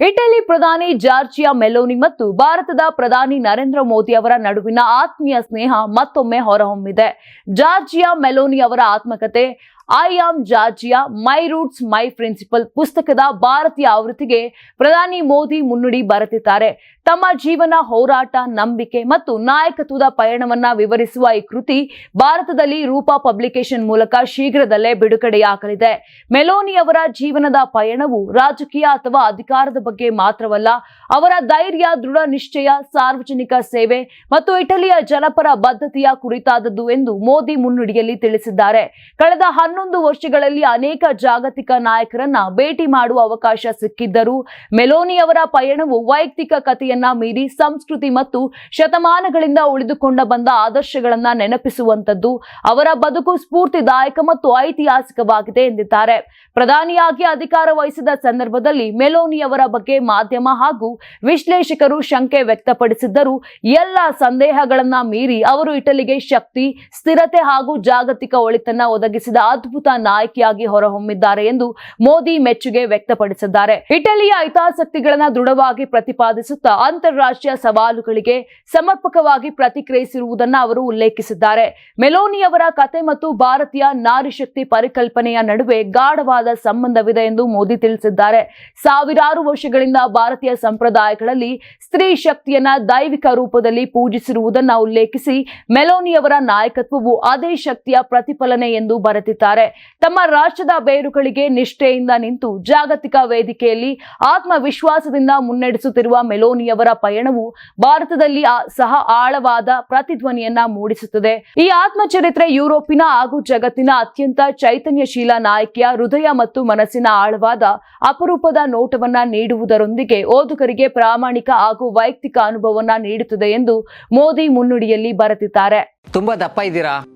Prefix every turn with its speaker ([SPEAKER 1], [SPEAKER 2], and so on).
[SPEAKER 1] Italy ಪ್ರಧಾನಿ Georgia Meloni ಮತ್ತು ಭಾರತದ ಪ್ರಧಾನಿ ನರೇಂದ್ರ ಮೋದಿ ಅವರ ನಡುವಿನ ಆತ್ಮೀಯ ಸ್ನೇಹ ಮತ್ತೊಮ್ಮೆ ಹೊರಹೊಮ್ಮಿದೆ. ಜಾರ್ಜಿಯಾ ಮೆಲೋನಿ ಅವರ ಆತ್ಮಕತೆ I am Giorgia my roots my principle ಪುಸ್ತಕದ ಭಾರತೀಯ ಆವೃತ್ತಿಗೆ ಪ್ರಧಾನಿ ಮೋದಿ ಮುನ್ನುಡಿ ಬರೆದಿದ್ದಾರೆ. ತಮ್ಮ ಜೀವನ, ಹೋರಾಟ, ನಂಬಿಕೆ ಮತ್ತು ನಾಯಕತ್ವದ ಪಯಣವನ್ನ ವಿವರಿಸುವ ಈ ಕೃತಿ ಭಾರತದಲ್ಲಿ ರೂಪಾ ಪಬ್ಲಿಕೇಶನ್ ಮೂಲಕ ಶೀಘ್ರದಲ್ಲೇ ಬಿಡುಗಡೆಯಾಗಲಿದೆ. ಮೆಲೋನಿ ಅವರ ಜೀವನದ ಪಯಣವು ರಾಜಕೀಯ ಅಥವಾ ಅಧಿಕಾರದ ಬಗ್ಗೆ ಮಾತ್ರವಲ್ಲ, ಅವರ ಧೈರ್ಯ, ದೃಢ ನಿಶ್ಚಯ, ಸಾರ್ವಜನಿಕ ಸೇವೆ ಮತ್ತು ಇಟಲಿಯ ಜನಪರ ಬದ್ಧತೆಯ ಕುರಿತಾದದ್ದು ಎಂದು ಮೋದಿ ಮುನ್ನುಡಿಯಲ್ಲಿ ತಿಳಿಸಿದ್ದಾರೆ. ಕಳೆದ ವರ್ಷಗಳಲ್ಲಿ ಅನೇಕ ಜಾಗತಿಕ ನಾಯಕರನ್ನ ಭೇಟಿ ಮಾಡುವ ಅವಕಾಶ ಸಿಕ್ಕಿದ್ದರೂ ಮೆಲೋನಿ ಅವರ ಪಯಣವು ವೈಯಕ್ತಿಕ ಕಥೆಯನ್ನ ಮೀರಿ ಸಂಸ್ಕೃತಿ ಮತ್ತು ಶತಮಾನಗಳಿಂದ ಉಳಿದುಕೊಂಡ ಬಂದ ಆದರ್ಶಗಳನ್ನ ನೆನಪಿಸುವಂತದ್ದು ಅವರ ಬದುಕು ಸ್ಫೂರ್ತಿದಾಯಕ ಮತ್ತು ಐತಿಹಾಸಿಕವಾಗಿದೆ ಎಂದಿದ್ದಾರೆ. ಪ್ರಧಾನಿಯಾಗಿ ಅಧಿಕಾರ ವಹಿಸಿದ ಸಂದರ್ಭದಲ್ಲಿ ಮೆಲೋನಿ ಅವರ ಬಗ್ಗೆ ಮಾಧ್ಯಮ ಹಾಗೂ ವಿಶ್ಲೇಷಕರು ಶಂಕೆ ವ್ಯಕ್ತಪಡಿಸಿದ್ದರೂ ಎಲ್ಲ ಸಂದೇಹಗಳನ್ನ ಮೀರಿ ಅವರು ಇಟಲಿಗೆ ಶಕ್ತಿ, ಸ್ಥಿರತೆ ಹಾಗೂ ಜಾಗತಿಕ ಒಳಿತನ್ನ ಒದಗಿಸಿದ ಅದ್ಭುತ ನಾಯಕಿಯಾಗಿ ಹೊರಹೊಮ್ಮಿದ್ದಾರೆ ಎಂದು ಮೋದಿ ಮೆಚ್ಚುಗೆ ವ್ಯಕ್ತಪಡಿಸಿದ್ದಾರೆ. ಇಟಲಿಯ ಹಿತಾಸಕ್ತಿಗಳನ್ನ ದೃಢವಾಗಿ ಪ್ರತಿಪಾದಿಸುತ್ತಾ ಅಂತಾರಾಷ್ಟ್ರೀಯ ಸವಾಲುಗಳಿಗೆ ಸಮರ್ಪಕವಾಗಿ ಪ್ರತಿಕ್ರಿಯಿಸಿರುವುದನ್ನು ಅವರು ಉಲ್ಲೇಖಿಸಿದ್ದಾರೆ. ಮೆಲೋನಿ ಅವರ ಕತೆ ಮತ್ತು ಭಾರತೀಯ ನಾರಿಶಕ್ತಿ ಪರಿಕಲ್ಪನೆಯ ನಡುವೆ ಗಾಢವಾದ ಸಂಬಂಧವಿದೆ ಎಂದು ಮೋದಿ ತಿಳಿಸಿದ್ದಾರೆ. ಸಾವಿರಾರು ವರ್ಷಗಳಿಂದ ಭಾರತೀಯ ಸಂಪ್ರದಾಯಗಳಲ್ಲಿ ಸ್ತ್ರೀ ಶಕ್ತಿಯನ್ನ ದೈವಿಕ ರೂಪದಲ್ಲಿ ಪೂಜಿಸಿರುವುದನ್ನು ಉಲ್ಲೇಖಿಸಿ ಮೆಲೋನಿಯವರ ನಾಯಕತ್ವವು ಅದೇ ಶಕ್ತಿಯ ಪ್ರತಿಫಲನೆ ಎಂದು ಬರೆದಿದ್ದಾರೆ. ತಮ್ಮ ರಾಷ್ಟ್ರದ ಬೇರುಗಳಿಗೆ ನಿಷ್ಠೆಯಿಂದ ನಿಂತು ಜಾಗತಿಕ ವೇದಿಕೆಯಲ್ಲಿ ಆತ್ಮವಿಶ್ವಾಸದಿಂದ ಮುನ್ನಡೆಸುತ್ತಿರುವ ಮೆಲೋನಿಯವರ ಪಯಣವು ಭಾರತದಲ್ಲಿ ಸಹ ಆಳವಾದ ಪ್ರತಿಧ್ವನಿಯನ್ನ ಮೂಡಿಸುತ್ತದೆ. ಈ ಆತ್ಮಚರಿತ್ರೆ ಯುರೋಪಿನ ಹಾಗೂ ಜಗತ್ತಿನ ಅತ್ಯಂತ ಚೈತನ್ಯಶೀಲ ನಾಯಕಿಯ ಹೃದಯ ಮತ್ತು ಮನಸ್ಸಿನ ಆಳವಾದ ಅಪರೂಪದ ನೋಟವನ್ನ ನೀಡುವುದರೊಂದಿಗೆ ಓದುಗರಿಗೆ ಪ್ರಾಮಾಣಿಕ ಹಾಗೂ ವೈಯಕ್ತಿಕ ಅನುಭವವನ್ನ ನೀಡುತ್ತದೆ ಎಂದು ಮೋದಿ ಮುನ್ನುಡಿಯಲ್ಲಿ ಬರೆದಿದ್ದಾರೆ.
[SPEAKER 2] ತುಂಬಾ ದಪ್ಪ ಇದ್ದೀರಾ?